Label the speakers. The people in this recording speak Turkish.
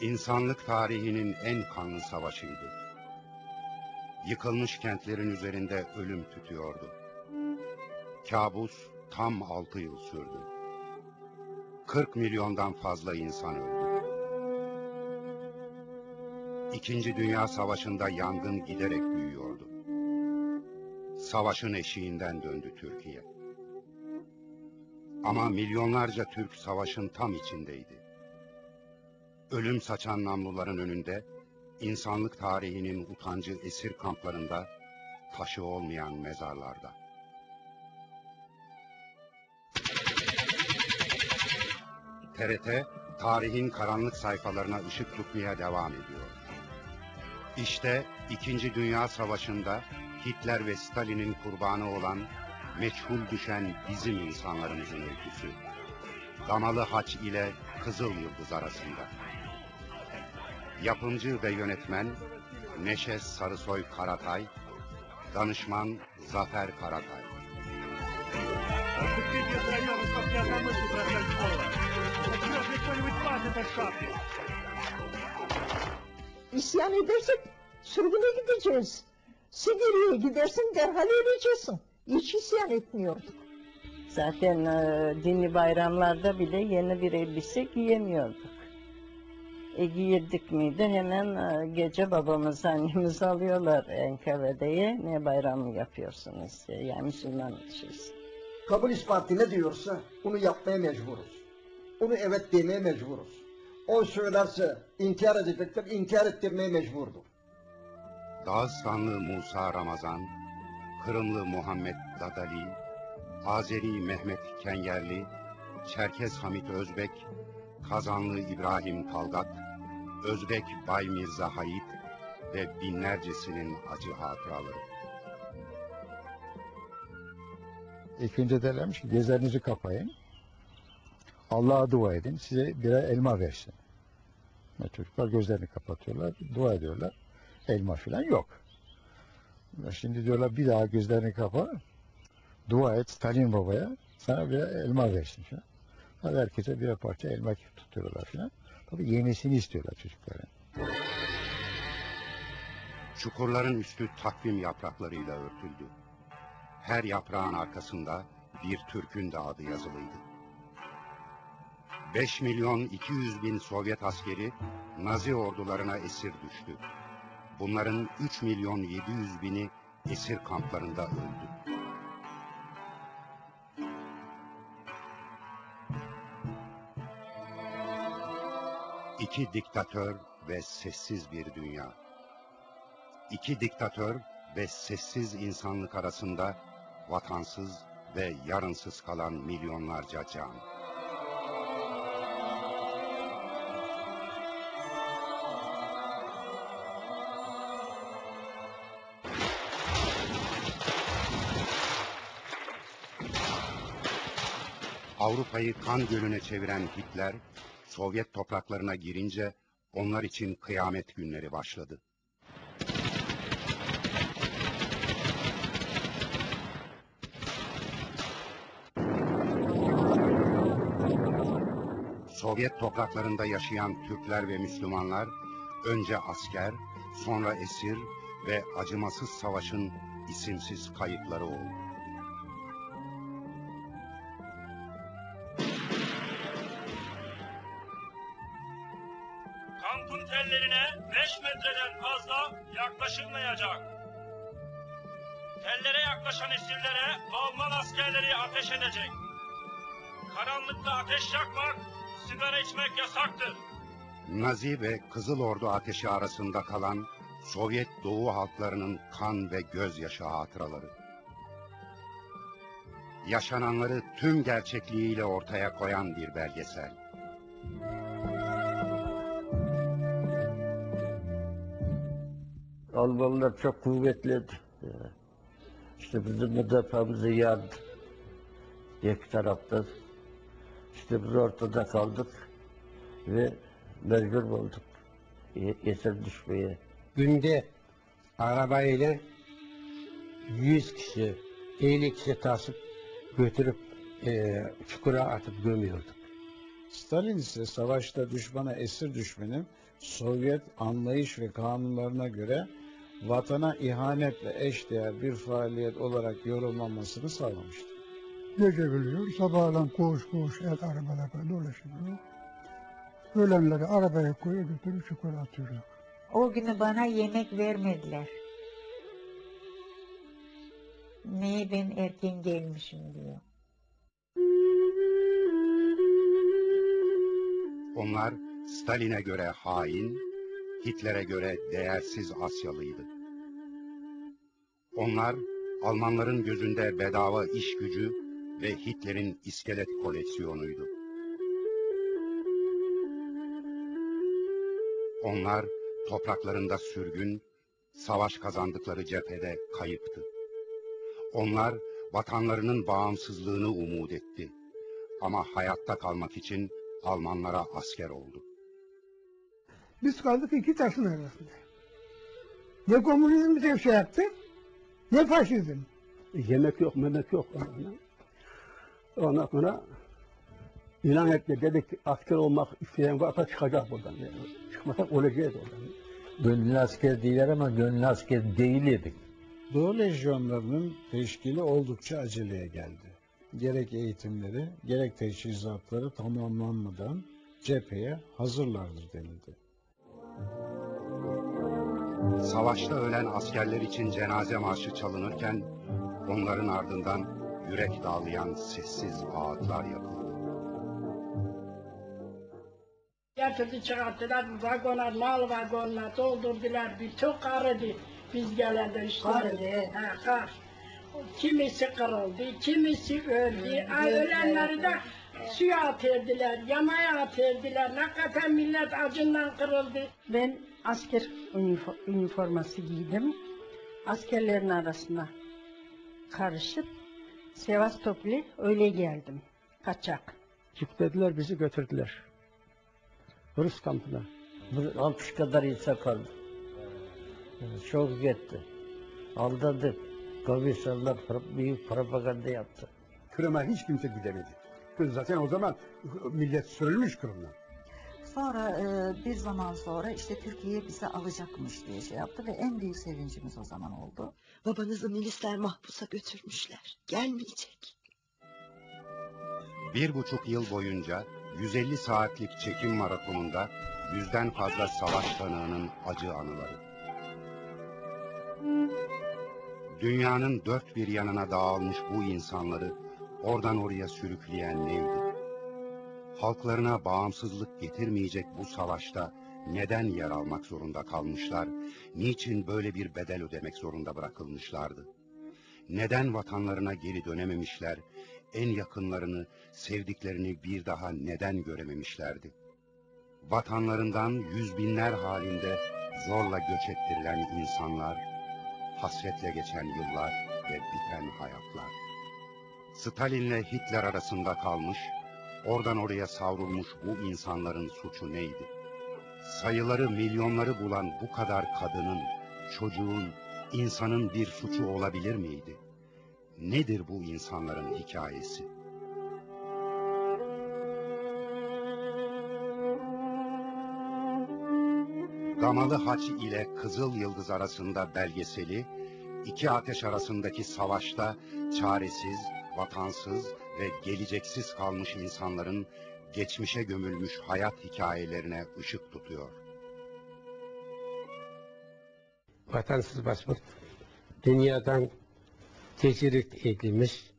Speaker 1: İnsanlık tarihinin en kanlı savaşıydı. Yıkılmış kentlerin üzerinde ölüm tütüyordu. Kabus tam altı yıl sürdü. 40 milyondan fazla insan öldü. İkinci Dünya Savaşı'nda yangın giderek büyüyordu. Savaşın eşiğinden döndü Türkiye. Ama milyonlarca Türk savaşın tam içindeydi. Ölüm saçan namluların önünde, insanlık tarihinin utancı esir kamplarında, taşı olmayan mezarlarda. TRT, tarihin karanlık sayfalarına ışık tutmaya devam ediyor. İşte İkinci Dünya Savaşı'nda Hitler ve Stalin'in kurbanı olan meçhul düşen bizim insanlarımızın öyküsü. Damalı Haç ile Kızıl Yıldız arasında. Yapımcı ve yönetmen Neşe Sarısoy Karatay, danışman Zafer Karatay.
Speaker 2: İsyan edersek sürgüne gideceğiz. Sibirya'ya gidersin derhal öleceksin. Hiç isyan etmiyorduk.
Speaker 3: Zaten e, dinli bayramlarda bile yeni bir elbise giyemiyorduk. E giyirdik miydi hemen e, gece babamız annemiz alıyorlar NKVD'ye ne bayramı yapıyorsunuz diye. Yani Müslüman şeyiz.
Speaker 4: Komünist Parti ne diyorsa onu yapmaya mecburuz. Onu evet demeye mecburuz. O söylerse inkar edecektir, inkar ettirmeye mecburdur.
Speaker 1: Dağıstanlı Musa Ramazan, Kırımlı Muhammed Dadali, Azeri Mehmet Kenyerli, Çerkez Hamit Özbek, Kazanlı İbrahim Talgat, Özbek Bay Mirza Hayit ve binlercesinin acı hatıraları.
Speaker 5: İlk önce derlermiş ki gözlerinizi kapayın. Allah'a dua edin. Size birer elma versin. Ve çocuklar gözlerini kapatıyorlar. Dua ediyorlar. Elma filan yok. Şimdi diyorlar bir daha gözlerini kapa. Dua et Stalin babaya. Sana birer elma versin. Tabii herkese birer parça elma tutuyorlar filan. Tabii yemesini istiyorlar çocukların.
Speaker 1: Çukurların üstü takvim yapraklarıyla örtüldü. Her yaprağın arkasında bir Türk'ün de adı yazılıydı. 5 milyon 200 bin Sovyet askeri Nazi ordularına esir düştü. Bunların 3 milyon 700 bini esir kamplarında öldü. İki diktatör ve sessiz bir dünya. İki diktatör ve sessiz insanlık arasında vatansız ve yarınsız kalan milyonlarca can. Avrupa'yı kan gölüne çeviren Hitler, Sovyet topraklarına girince onlar için kıyamet günleri başladı. Sovyet topraklarında yaşayan Türkler ve Müslümanlar önce asker, sonra esir ve acımasız savaşın isimsiz kayıpları oldu.
Speaker 6: Tellere yaklaşan esirlere Alman askerleri ateş edecek. Karanlıkta ateş yakmak, sigara içmek yasaktır.
Speaker 1: Nazi ve Kızıl Ordu ateşi arasında kalan Sovyet Doğu halklarının kan ve gözyaşı hatıraları. Yaşananları tüm gerçekliğiyle ortaya koyan bir belgesel.
Speaker 7: Almanlar çok kuvvetliydi. İşte bizim müdafaamızı yardı. İki taraftan. İşte biz ortada kaldık ve mecbur olduk. Ye- Esir düşmeye.
Speaker 8: günde arabayla 100 kişi, 50 kişi tasıp götürüp e, çukura atıp gömüyorduk.
Speaker 9: Stalin ise savaşta düşmana esir düşmenin Sovyet anlayış ve kanunlarına göre vatana ihanetle eşdeğer bir faaliyet olarak yorumlanmasını sağlamıştır.
Speaker 10: Gece biliyor, sabahlan koş koş el arabalarla dolaşıyor. Ölenleri arabaya koyuyor götürüp çukura atıyorlar.
Speaker 11: O günü bana yemek vermediler. Niye ben erken gelmişim diyor.
Speaker 1: Onlar Stalin'e göre hain, Hitler'e göre değersiz Asyalıydı. Onlar Almanların gözünde bedava iş gücü ve Hitler'in iskelet koleksiyonuydu. Onlar topraklarında sürgün, savaş kazandıkları cephede kayıptı. Onlar vatanlarının bağımsızlığını umut etti. Ama hayatta kalmak için Almanlara asker oldu.
Speaker 10: Biz kaldık iki taşın arasında. Ne komünizm bize şey yaptı, ne faşizm.
Speaker 8: Yemek yok, memek yok. Ondan sonra ilan etti. Dedik asker olmak isteyen varsa çıkacak buradan. Yani çıkmasak öleceğiz oradan.
Speaker 7: Gönüllü asker değiller ama gönüllü asker değildik.
Speaker 9: Doğu lejyonlarının teşkili oldukça aceleye geldi. Gerek eğitimleri, gerek teçhizatları tamamlanmadan cepheye hazırlardır denildi.
Speaker 1: Savaşta ölen askerler için cenaze marşı çalınırken onların ardından yürek dağlayan sessiz ağıtlar yakıldı.
Speaker 12: Getirdi çıkarttılar vagona, mal vagonuna doldurdular. Bütün karıdı biz gelende işte.
Speaker 2: Karıdı.
Speaker 12: Ha, kar. Kimisi kırıldı, kimisi öldü. Ay, ölenleri de suya atırdılar, yamaya atırdılar. Hakikaten millet acından kırıldı.
Speaker 13: Ben asker ünifor- üniforması giydim. Askerlerin arasına karışıp Sevastopol'e öyle geldim. Kaçak.
Speaker 8: Yüklediler bizi götürdüler. Rus kampına.
Speaker 7: Bir 60 kadar insan kaldı. Çok gitti. Aldadık. Komisyonlar büyük propaganda yaptı.
Speaker 14: Kırım'a hiç kimse gidemedi. Kız Zaten o zaman millet sürülmüş Kırım'dan.
Speaker 15: Sonra e, bir zaman sonra işte Türkiye bizi alacakmış diye şey yaptı ve en büyük sevincimiz o zaman oldu.
Speaker 16: Babanızı milisler mahpusa götürmüşler. Gelmeyecek.
Speaker 1: Bir buçuk yıl boyunca 150 saatlik çekim maratonunda yüzden fazla savaş tanığının acı anıları. Dünyanın dört bir yanına dağılmış bu insanları oradan oraya sürükleyen neydi? Halklarına bağımsızlık getirmeyecek bu savaşta neden yer almak zorunda kalmışlar? Niçin böyle bir bedel ödemek zorunda bırakılmışlardı? Neden vatanlarına geri dönememişler? En yakınlarını, sevdiklerini bir daha neden görememişlerdi? Vatanlarından yüz binler halinde zorla göç ettirilen insanlar, hasretle geçen yıllar ve biten hayatlar. Stalin'le Hitler arasında kalmış, oradan oraya savrulmuş bu insanların suçu neydi? Sayıları milyonları bulan bu kadar kadının, çocuğun, insanın bir suçu olabilir miydi? Nedir bu insanların hikayesi? Gamalı Haç ile Kızıl Yıldız arasında belgeseli, iki ateş arasındaki savaşta çaresiz, vatansız ve geleceksiz kalmış insanların geçmişe gömülmüş hayat hikayelerine ışık tutuyor.
Speaker 8: Vatansız basmış. Dünyadan tecrit edilmiş